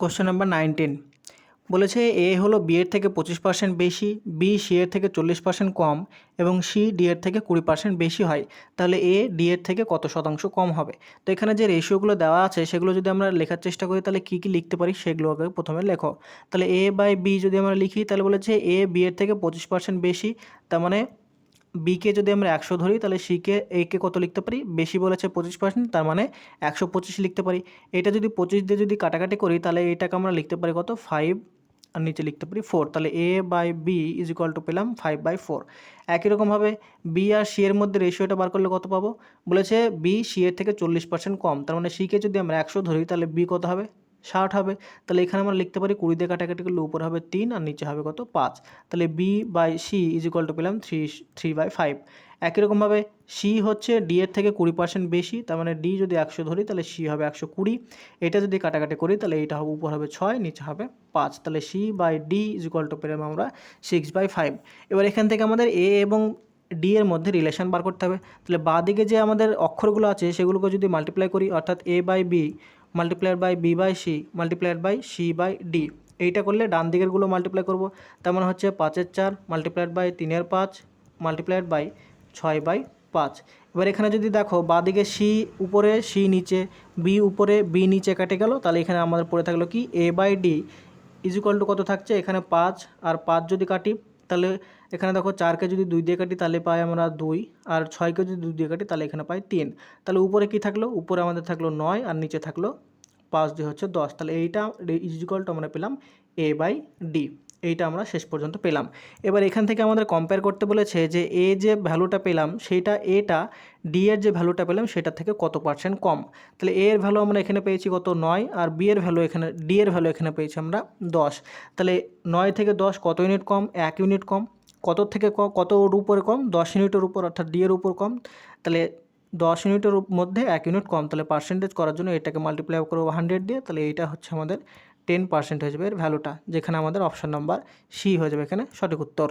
Question number nineteen বলেছে এ হলো B এর থেকে পঁচিশ পার্সেন্ট বেশি বি সি এর থেকে চল্লিশ পার্সেন্ট কম এবং সি ডি এর থেকে কুড়ি পার্সেন্ট বেশি হয়। তাহলে এ ডি এর থেকে কত শতাংশ কম হবে? তো এখানে যে রেশিওগুলো দেওয়া আছে, সেগুলো যদি আমরা লেখার চেষ্টা করি, তাহলে কী কী লিখতে পারি সেগুলো আগে প্রথমে লেখো। তাহলে এ বাই বি যদি আমরা লিখি, তাহলে বলেছে এ বি এর থেকে পঁচিশ পার্সেন্ট বেশি, তার মানে বিকে যদি আমরা একশো ধরি, তাহলে সিকে একে কত লিখতে পারি? বেশি বলেছে পঁচিশ পার্সেন্ট তার মানে একশো পঁচিশ লিখতে পারি। এটা যদি পঁচিশ দিয়ে যদি কাটাকাটি করি, তাহলে এটাকে আমরা লিখতে পারি কত? ফাইভ আর নিচে লিখতে পারি ফোর তাহলে A by B is equal to পেলাম ফাইভ বাই ফোর একই রকমভাবে বি আর সি এর মধ্যে রেশিওটা বার করলে কত পাবো? বলেছে বি সি এর থেকে চল্লিশ পার্সেন্ট কম। তার মানে সিকে যদি আমরা একশো ধরি, তাহলে বি কত হবে? ষাট হবে। তাহলে এখানে আমরা লিখতে পারি কুড়ি দিয়ে কাটাকাটি করলে উপরে হবে তিন আর নিচে হবে কত পাঁচ। তাহলে B by C is equal to পেলাম থ্রি থ্রি বাই ফাইভ একই রকমভাবে সি হচ্ছে ডি এর থেকে কুড়ি পার্সেন্ট বেশি, তার মানে ডি যদি একশো ধরি তাহলে সি হবে একশো কুড়ি। এটা যদি কাটাকাটি করি তাহলে এটা হবে উপর হবে ছয়, নিচে হবে পাঁচ। তাহলে C by D is equal to পেলাম আমরা সিক্স বাই ফাইভ এবার এখান থেকে আমাদের এ এবং ডি এর মধ্যে রিলেশন বার করতে হবে। তাহলে বাঁ দিকে যে আমাদের অক্ষরগুলো আছে সেগুলোকে যদি মাল্টিপ্লাই করি, অর্থাৎ A by B multiplied by B by C multiplied by C by D এইটা করলে ডান দিকেরগুলো মাল্টিপ্লাই করব। তার মানে হচ্ছে পাঁচের চার মাল্টিপ্লাইড বাই তিনের পাঁচ মাল্টিপ্লাইড বাই ছয় বাই পাঁচ। এবার এখানে যদি দেখো বাঁদিকে সি উপরে সি নিচে বি উপরে বি নিচে কেটে গেল, তাহলে এখানে আমাদের পড়ে থাকল কি? A by D is equal to কত থাকছে? এখানে পাঁচ, আর পাঁচ যদি কাটি, তাহলে এখানে দেখো চারকে যদি দুই দিয়ে কাটি তাহলে পাই আমরা দুই, আর ছয়কে যদি দুই দিয়ে কাটি তাহলে এখানে পাই তিন। তাহলে উপরে কি থাকল? উপরে আমাদের থাকল নয়, আর নিচে থাকল পাঁচ দিয়ে হচ্ছে দশ। তাহলে এইটা ইজিক্যাল টু আমরা পেলাম এ বাই ডি এইটা আমরা শেষ পর্যন্ত পেলাম। এবার এখান থেকে আমাদের কম্পেয়ার করতে বলেছে যে এ যে ভ্যালুটা পেলাম, সেইটা এটা ডি এর যে ভ্যালুটা পেলাম, সেটা থেকে কত পার্সেন্ট কম? তাহলে এ এর ভ্যালু আমরা এখানে পেয়েছি কত? নয়, আর বি এর ভ্যালু এখানে ডি এর ভ্যালু এখানে পেয়েছি আমরা দশ। তাহলে নয় থেকে দশ কত ইউনিট কম? এক ইউনিট কম। কত থেকে ক, কত ওর উপরে কম? দশ ইউনিটের উপর, অর্থাৎ ডি এর উপর কম। তাহলে দশ ইউনিটের মধ্যে এক ইউনিট কম। তাহলে পার্সেন্টেজ করার জন্য এটাকে মাল্টিপ্লাই করব হান্ড্রেড দিয়ে। তাহলে এইটা হচ্ছে আমাদের টেন পার্সেন্ট হয়ে যাবে এর ভ্যালুটা যেখানে আমাদের অপশান নাম্বার সি হয়ে যাবে এখানে সঠিক উত্তর।